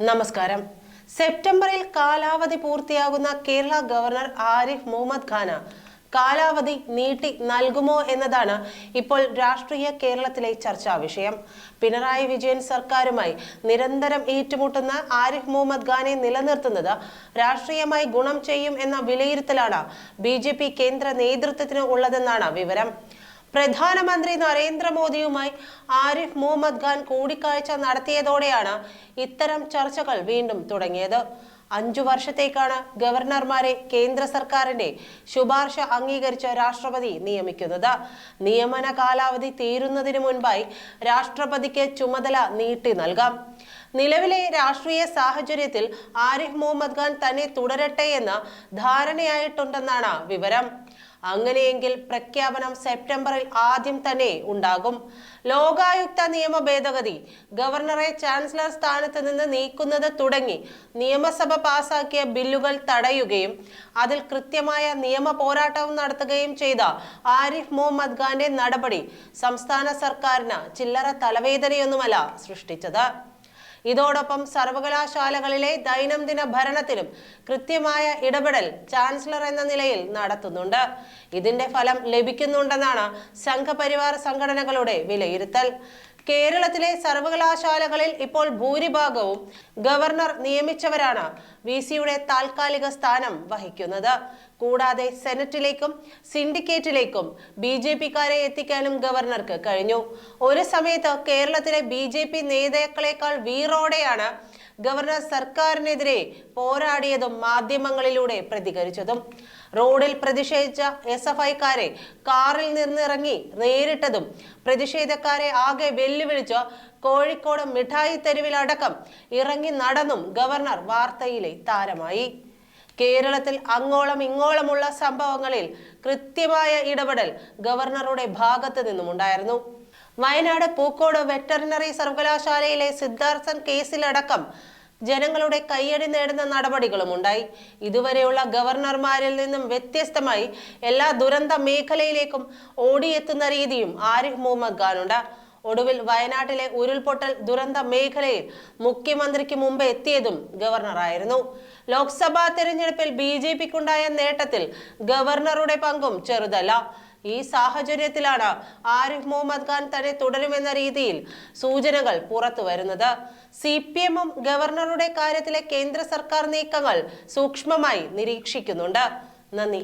നമസ്കാരം. സെപ്റ്റംബറിൽ കാലാവധി പൂർത്തിയാകുന്ന കേരള ഗവർണർ ആരിഫ് മുഹമ്മദ് ഖാന കാലാവധി നീട്ടി നൽകുമോ എന്നതാണ് ഇപ്പോൾ രാഷ്ട്രീയ കേരളത്തിലെ ചർച്ചാ വിഷയം. പിണറായി വിജയൻ സർക്കാരുമായി നിരന്തരം ഏറ്റുമുട്ടുന്ന ആരിഫ് മുഹമ്മദ് ഖാനെ നിലനിർത്തുന്നത് രാഷ്ട്രീയമായി ഗുണം ചെയ്യും എന്ന വിലയിരുത്തലാണ് ബി കേന്ദ്ര നേതൃത്വത്തിന് ഉള്ളതെന്നാണ് വിവരം. പ്രധാനമന്ത്രി നരേന്ദ്രമോദിയുമായി ആരിഫ് മുഹമ്മദ് ഖാൻ കൂടിക്കാഴ്ച നടത്തിയതോടെയാണ് ഇത്തരം ചർച്ചകൾ വീണ്ടും തുടങ്ങിയത്. അഞ്ചു വർഷത്തേക്കാണ് ഗവർണർമാരെ കേന്ദ്ര സർക്കാരിന്റെ ശുപാർശ അംഗീകരിച്ച രാഷ്ട്രപതി നിയമിക്കുന്നത്. നിയമന കാലാവധി തീരുന്നതിന് മുൻപായി രാഷ്ട്രപതിക്ക് ചുമതല നീട്ടി നൽകാം. നിലവിലെ രാഷ്ട്രീയ സാഹചര്യത്തിൽ ആരിഫ് മുഹമ്മദ് ഖാൻ തന്നെ തുടരട്ടെ എന്ന് ധാരണയായിട്ടുണ്ടെന്നാണ് വിവരം. അങ്ങനെയെങ്കിൽ പ്രഖ്യാപനം സെപ്റ്റംബറിൽ ആദ്യം തന്നെ ഉണ്ടാകും. ലോകായുക്ത നിയമ ഭേദഗതി. ഗവർണറെ ചാൻസലർ സ്ഥാനത്ത് നിന്ന് നീക്കുന്നത് തുടങ്ങി. നിയമസഭ പാസാക്കിയ ബില്ലുകൾ തടയുകയും അതിൽ കൃത്യമായ നിയമ പോരാട്ടവും നടത്തുകയും ചെയ്ത ആരിഫ് മുഹമ്മദ് ഖാന്റെ നടപടി സംസ്ഥാന സർക്കാരിന് ചില്ലറ തലവേദനയൊന്നുമല്ല സൃഷ്ടിച്ചത്. ഇതോടൊപ്പം സർവകലാശാലകളിലെ ദൈനംദിന ഭരണത്തിലും കൃത്യമായ ഇടപെടൽ ചാൻസലർ എന്ന നിലയിൽ നടത്തുന്നുണ്ട്. ഇതിന്റെ ഫലം ലഭിക്കുന്നുണ്ടെന്നാണ് സംഘപരിവാർ സംഘടനകളുടെ വിലയിരുത്തൽ. കേരളത്തിലെ സർവകലാശാലകളിൽ ഇപ്പോൾ ഭൂരിഭാഗവും ഗവർണർ നിയമിച്ചവരാണ് വി സിയുടെ താൽക്കാലിക സ്ഥാനം വഹിക്കുന്നത്. കൂടാതെ സെനറ്റിലേക്കും സിൻഡിക്കേറ്റിലേക്കും ബി ജെ പിക്കാരെ എത്തിക്കാനും ഗവർണർക്ക് കഴിഞ്ഞു. ഒരു സമയത്ത് കേരളത്തിലെ ബി ജെ പി നേതാക്കളെക്കാൾ വീറോടെയാണ് ഗവർണർ സർക്കാരിനെതിരെ പോരാടിയതും മാധ്യമങ്ങളിലൂടെ പ്രതികരിച്ചതും. റോഡിൽ പ്രതിഷേധിച്ച എസ് എഫ് ഐക്കാരെ കാറിൽ നിന്നിറങ്ങി നേരിട്ടതും പ്രതിഷേധക്കാരെ ആകെ വെല്ലുവിളിച്ച് കോഴിക്കോട് മിഠായി തെരുവിലടക്കം ഇറങ്ങി നടന്നും ഗവർണർ വാർത്തയിലെ താരമായി. കേരളത്തിൽ അങ്ങോളം ഇങ്ങോളമുള്ള സംഭവങ്ങളിൽ കൃത്യമായ ഇടപെടൽ ഗവർണറുടെ ഭാഗത്ത് നിന്നുമുണ്ടായിരുന്നു. വയനാട് പൂക്കോട് വെറ്ററിനറി സർവകലാശാലയിലെ സിദ്ധാർത്ഥൻ കേസിലടക്കം ജനങ്ങളുടെ കയ്യടി നേടുന്ന നടപടികളും ഉണ്ടായി ഇതുവരെയുള്ള ഗവർണർമാരിൽ നിന്നും വ്യത്യസ്തമായി എല്ലാ ദുരന്ത മേഖലയിലേക്കും ഓടിയെത്തുന്ന രീതിയും ആരിഫ് മുഹമ്മദ് ഖാനുണ്ട്. ഒടുവിൽ വയനാട്ടിലെ ഉരുൾപൊട്ടൽ ദുരന്ത മേഖലയിൽ മുഖ്യമന്ത്രിക്ക് മുമ്പ് എത്തിയതും ഗവർണറായിരുന്നു. ലോക്സഭാ തെരഞ്ഞെടുപ്പിൽ ബി ജെ പിക്കുണ്ടായ നേട്ടത്തിൽ ഗവർണറുടെ പങ്കും ചെറുതല്ല. ഈ സാഹചര്യത്തിലാണ് ആരിഫ് മുഹമ്മദ് ഖാൻ തന്നെ തുടരുമെന്ന രീതിയിൽ സൂചനകൾ പുറത്തു വരുന്നത്. സി പി എമ്മും ഗവർണറുടെ കാര്യത്തിലെ കേന്ദ്ര സർക്കാർ നീക്കങ്ങൾ സൂക്ഷ്മമായി നിരീക്ഷിക്കുന്നുണ്ട്. നന്ദി.